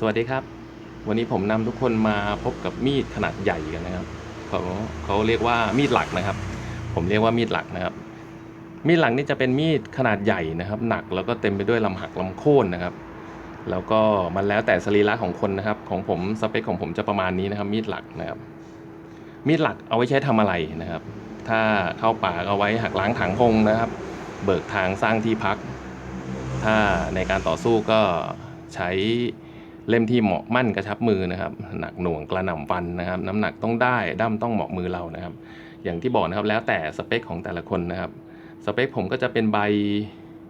สวัสดีครับ วันนี้ผมนำทุกคนมาพบกับมีดขนาดใหญ่กันนะครับเขาเขาเรียกว่ามีดหลักนะครับ ผมเรียกว่ามีดหลักนะครับ มีดหลักนี่จะเป็นมีดขนาดใหญ่นะครับ หนักแล้วก็เต็มไปด้วยลำหักลำโค่นนะครับ แล้วก็มันแล้วแต่สรีระของคนนะครับ ของผมสเปคของผมจะประมาณนี้นะครับ มีดหลักนะครับ มีดหลักเอาไว้ใช้ทำอะไรนะครับ ถ้าเข้าป่าเอาไว้หักล้างถังพงนะครับ เบิกทางสร้างที่พัก ถ้าในการต่อสู้ก็ใช้ เล่มที่เหมาะมั่นกระชับมือนะครับ หนักหน่วงกระหน่ำฟันนะครับ น้ำหนักต้องได้ด้ามต้องเหมาะมือเรานะครับ อย่างที่บอกนะครับแล้วแต่สเปคของแต่ละคนนะครับ สเปคผมก็จะเป็นใบ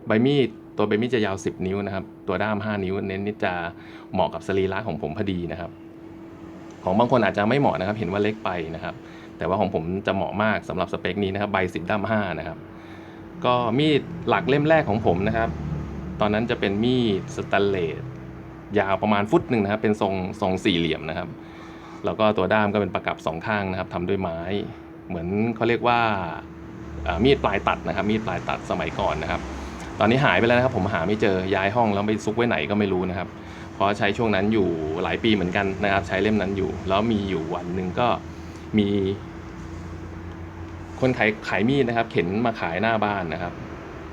ใบมีดตัวใบมีดจะยาว 10 นิ้วนะครับ ตัวด้าม 5 นิ้ว เน้นนิดจะเหมาะกับสรีระของผมพอดีนะครับ ของบางคนอาจจะไม่เหมาะนะครับ เห็นว่าเล็กไปนะครับ แต่ว่าของผมจะเหมาะมากสำหรับสเปคนี้นะครับ ใบ 10 ด้าม 5 นะครับ ก็มีดหลักเล่มแรกของผมนะครับ ตอนนั้นจะเป็นมีดสแตนเลส ยาวประมาณฟุตหนึ่งนะครับ เป็นทรงทรงสี่เหลี่ยมนะครับ แล้วก็ตัวด้ามก็เป็นประกับสองข้างนะครับทำด้วยไม้ เหมือนเขาเรียกว่าอ่ามีดปลายตัดนะครับ มีดปลายตัดสมัยก่อนนะครับ ตอนนี้หายไปแล้วนะครับ ผมหาไม่เจอย้ายห้องแล้วไปซุกไว้ไหนก็ไม่รู้นะครับ เพราะใช้ช่วงนั้นอยู่หลายปีเหมือนกันนะครับ ใช้เล่มนั้นอยู่ แล้วมีอยู่วันหนึ่งก็มีคนขายขายมีดนะครับ เข็นมาขายหน้าบ้านนะครับ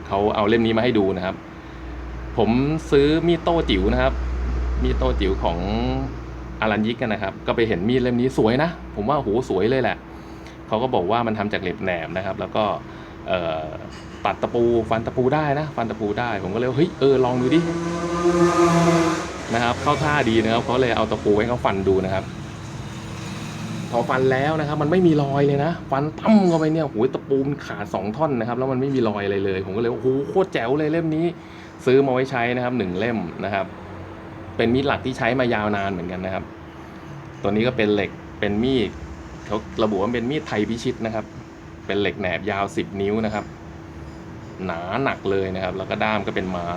เขาเอาเล่มนี้มาให้ดูนะครับ ผมซื้อมีดโต้จิ๋วนะครับ มีดโตจิ๋วของอารันยิกกันนะครับ ก็ไปเห็นมีดเล่มนี้สวยนะ ผมว่าโหสวยเลยแหละ เขาก็บอกว่ามันทำจากเหล็กแหนมนะครับ แล้วก็ตัดตะปูฟันตะปูได้นะ ฟันตะปูได้ ผมก็เลยเฮ้ยเออลองดูดินะครับ เข้าท่าดีนะครับเขาเลยเอาตะปูให้เขาฟันดูนะครับพอฟันแล้วนะครับ มันไม่มีรอยเลยนะ ฟันตั้มเข้าไปเนี่ยโอ้ยตะปูมันขาดสองท่อนนะครับ แล้วมันไม่มีรอยอะไรเลย ผมก็เลยโอ้โหโคตรแจ๋วเลยเล่มนี้ ซื้อมาไว้ใช้นะครับหนึ่งเล่มนะครับ เป็นมีดหลักที่ใช้มายาวนานเหมือนกันนะครับ ตัวนี้ก็เป็นเหล็กเป็นมีดเขาระบุว่าเป็นมีดไทยพิชิตนะครับ เป็นเหล็กแหนบยาว 10 นิ้วนะครับ หนาหนักเลยนะครับ แล้วก็ด้ามก็เป็นไม้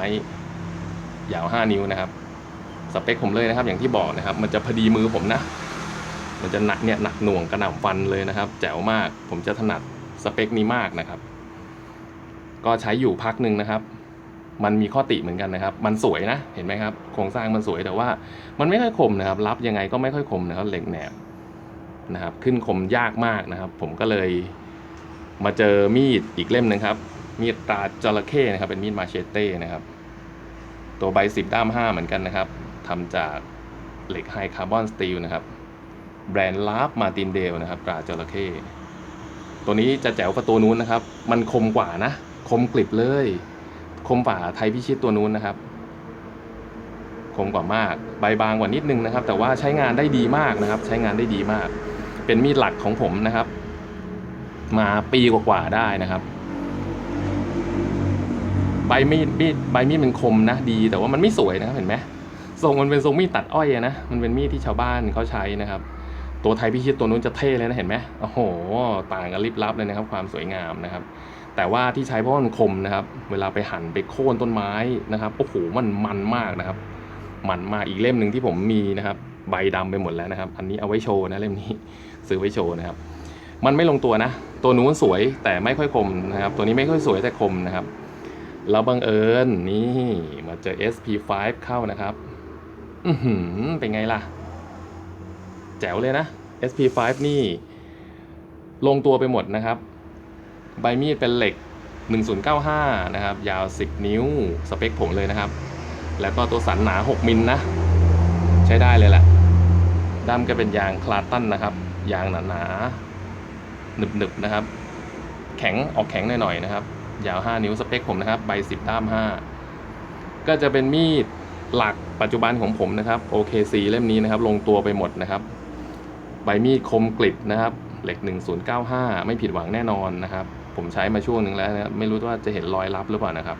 ยาว 5 นิ้วนะครับ สเปคผมเลยนะครับ อย่างที่บอกนะครับ มันจะพอดีมือผมนะ มันจะหนักเนี่ยหนักหน่วงกระหน่ำฟันเลยนะครับ แจ๋วมากผมจะถนัดสเปคนี้มากนะครับ ก็ใช้อยู่พักหนึ่งนะครับ มันมีข้อติเหมือนกันนะครับ มันสวยนะเห็นไหมครับโครงสร้างมันสวยแต่ว่ามันไม่ค่อยคมนะครับ รับยังไงก็ไม่ค่อยคมนะครับเหล็กแหนบนะครับ ขึ้นคมยากมากนะครับ ผมก็เลยมาเจอมีดอีกเล่มหนึ่งครับ มีดตราจระเข้นะครับ เป็นมีดมาเชเต้นะครับ ตัวใบสิบด้ามห้าเหมือนกันนะครับทำจากเหล็กไฮคาร์บอนสตีลนะครับ แบรนด์ลาฟมาตินเดลนะครับตราจระเข้ตัวนี้จะแจ๋วกว่าตัวนู้นนะครับ มันคมกว่านะ คมกริบเลย คมกว่าไทยพิชิตตัวนู้นนะครับ คมกว่ามาก ใบบางกว่านิดนึงนะครับ แต่ว่าใช้งานได้ดีมากนะครับ ใช้งานได้ดีมาก เป็นมีดหลักของผมนะครับ มาปีกว่าๆได้นะครับ ใบมีดมีดใบมีดมันคมนะดี แต่ว่ามันไม่สวยนะครับเห็นไหมทรงมันเป็นทรงมีดตัดอ้อยนะ มันเป็นมีดที่ชาวบ้านเขาใช้นะครับ ตัวไทยพิชิตตัวนู้นจะเท่เลยนะเห็นไหมโอ้โห ต่างกันลิบลับเลยนะครับ ความสวยงามนะครับ แต่ว่าที่ใช้เพราะมันคมนะครับ เวลาไปหั่นไปโค่นต้นไม้นะครับโอ้โหมันมันมากนะครับ มันมากอีกเล่มหนึ่งที่ผมมีนะครับ ใบดำไปหมดแล้วนะครับ อันนี้เอาไว้โชว์นะเล่มนี้ซื้อไว้โชว์นะครับ มันไม่ลงตัวนะ ตัวนู้นสวยแต่ไม่ค่อยคมนะครับ ตัวนี้ไม่ค่อยสวยแต่คมนะครับแล้วบังเอิญนี่มาเจอ SP5 เข้านะครับ อือหือเป็นไงล่ะ แจ๋วเลยนะ SP5 นี่ ลงตัวไปหมดนะครับ ใบมีดเป็นเหล็ก 1095 นะครับ ยาว 10 นิ้ว สเปคผมเลยนะครับ แล้วก็ตัวสันหนา 6 มิลนะใช้ได้เลยแหละด้ามก็เป็นยางคลาตันนะครับ ยางหนาๆหนึบๆนะครับ แข็งออกแข็งหน่อยๆนะครับ ยาว 5 นิ้วสเปคผมนะครับ ใบ 10 ด้าม 5 ก็จะเป็นมีดหลักปัจจุบันของผมนะครับ OKC เล่มนี้นะครับ ลงตัวไปหมดนะครับ ใบมีดคมกริบนะครับ เหล็ก 1095 ไม่ผิดหวังแน่นอนนะครับ ผมใช้มาช่วงหนึ่งแล้วนะครับไม่รู้ว่าจะเห็นรอยลับหรือเปล่านะครับ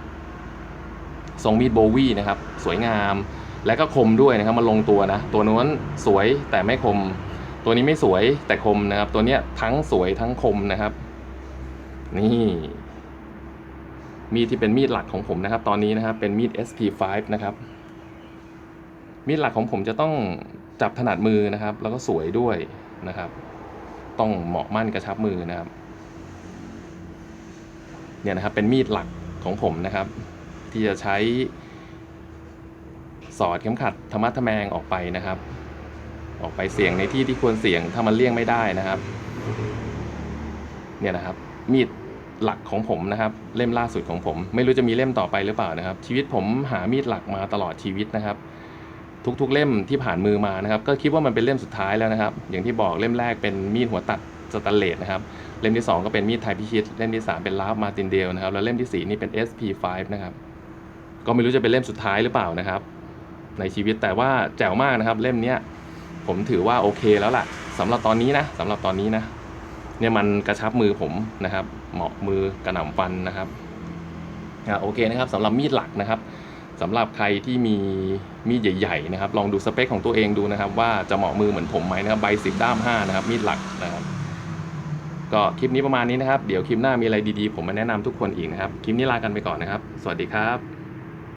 ทรงมีดโบวี่นะครับ สวยงาม และก็คมด้วยนะครับมาลงตัวนะ ตัวนู้นสวยแต่ไม่คม ตัวนี้ไม่สวยแต่คมนะครับ ตัวเนี้ยทั้งสวยทั้งคมนะครับ นี่มีดที่เป็นมีดหลักของผมนะครับ ตอนนี้นะครับเป็นมีด SP5 นะครับ มีดหลักของผมจะต้องจับถนัดมือนะครับ แล้วก็สวยด้วยนะครับ ต้องเหมาะมั่นกระชับมือนะครับ เนี่ยนะครับเป็นมีดหลักของผมนะครับ ที่จะใช้สอดเข็มขัดธรรมะทแมงออกไปนะครับ ออกไปเสี่ยงในที่ที่ควรเสี่ยงถ้ามันเลี่ยงไม่ได้นะครับ เนี่ยนะครับ มีดหลักของผมนะครับ เล่มล่าสุดของผม ไม่รู้จะมีเล่มต่อไปหรือเปล่านะครับ ชีวิตผมหามีดหลักมาตลอดชีวิตนะครับ ทุกๆเล่มที่ผ่านมือมานะครับ ก็คิดว่ามันเป็นเล่มสุดท้ายแล้วนะครับ อย่างที่บอกเล่มแรกเป็นมีดหัวตัด สแตนเลสนะครับ เล่มที่สองก็เป็นมีดไทยพิชิต เล่มที่สามเป็นลาฟมาตินเดลนะครับ แล้วเล่มที่สี่นี่เป็น SP5 นะครับ ก็ไม่รู้จะเป็นเล่มสุดท้ายหรือเปล่านะครับ ในชีวิตแต่ว่าแจ๋วมากนะครับ เล่มเนี้ยผมถือว่าโอเคแล้วล่ะสำหรับตอนนี้นะสำหรับตอนนี้นะ เนี่ยมันกระชับมือผมนะครับ เหมาะมือกระหน่ำฟันนะครับอะโอเคนะครับสำหรับมีดหลักนะครับสำหรับใครที่มีมีดใหญ่ๆนะครับ ลองดูสเปคของตัวเองดูนะครับ ว่าจะเหมาะมือเหมือนผมไหมนะครับใบสิบด้ามห้านะครับ มีดหลักนะครับ ก็คลิปนี้ประมาณนี้นะครับ เดี๋ยวคลิปหน้ามีอะไรดีๆ ผมมาแนะนำทุกคนอีกนะครับ คลิปนี้ลากันไปก่อนนะครับ สวัสดีครับ